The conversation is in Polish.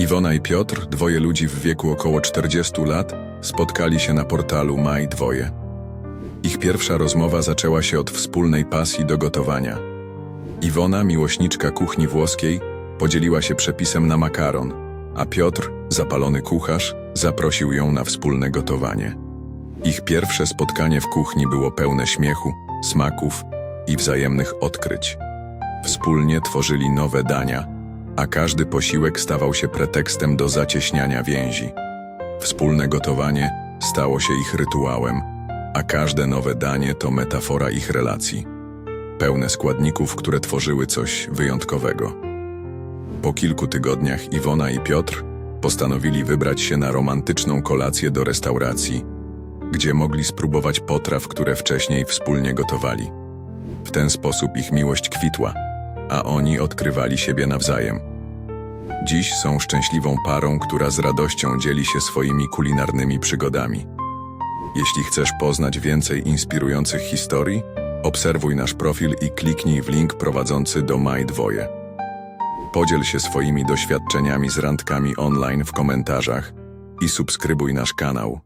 Iwona i Piotr, dwoje ludzi w wieku około 40 lat, spotkali się na portalu Maj Dwoje. Ich pierwsza rozmowa zaczęła się od wspólnej pasji do gotowania. Iwona, miłośniczka kuchni włoskiej, podzieliła się przepisem na makaron, a Piotr, zapalony kucharz, zaprosił ją na wspólne gotowanie. Ich pierwsze spotkanie w kuchni było pełne śmiechu, smaków i wzajemnych odkryć. Wspólnie tworzyli nowe dania, a każdy posiłek stawał się pretekstem do zacieśniania więzi. Wspólne gotowanie stało się ich rytuałem, a każde nowe danie to metafora ich relacji, pełne składników, które tworzyły coś wyjątkowego. Po kilku tygodniach Iwona i Piotr postanowili wybrać się na romantyczną kolację do restauracji, gdzie mogli spróbować potraw, które wcześniej wspólnie gotowali. W ten sposób ich miłość kwitła, a oni odkrywali siebie nawzajem. Dziś są szczęśliwą parą, która z radością dzieli się swoimi kulinarnymi przygodami. Jeśli chcesz poznać więcej inspirujących historii, obserwuj nasz profil i kliknij w link prowadzący do Maj Dwoje. Podziel się swoimi doświadczeniami z randkami online w komentarzach i subskrybuj nasz kanał.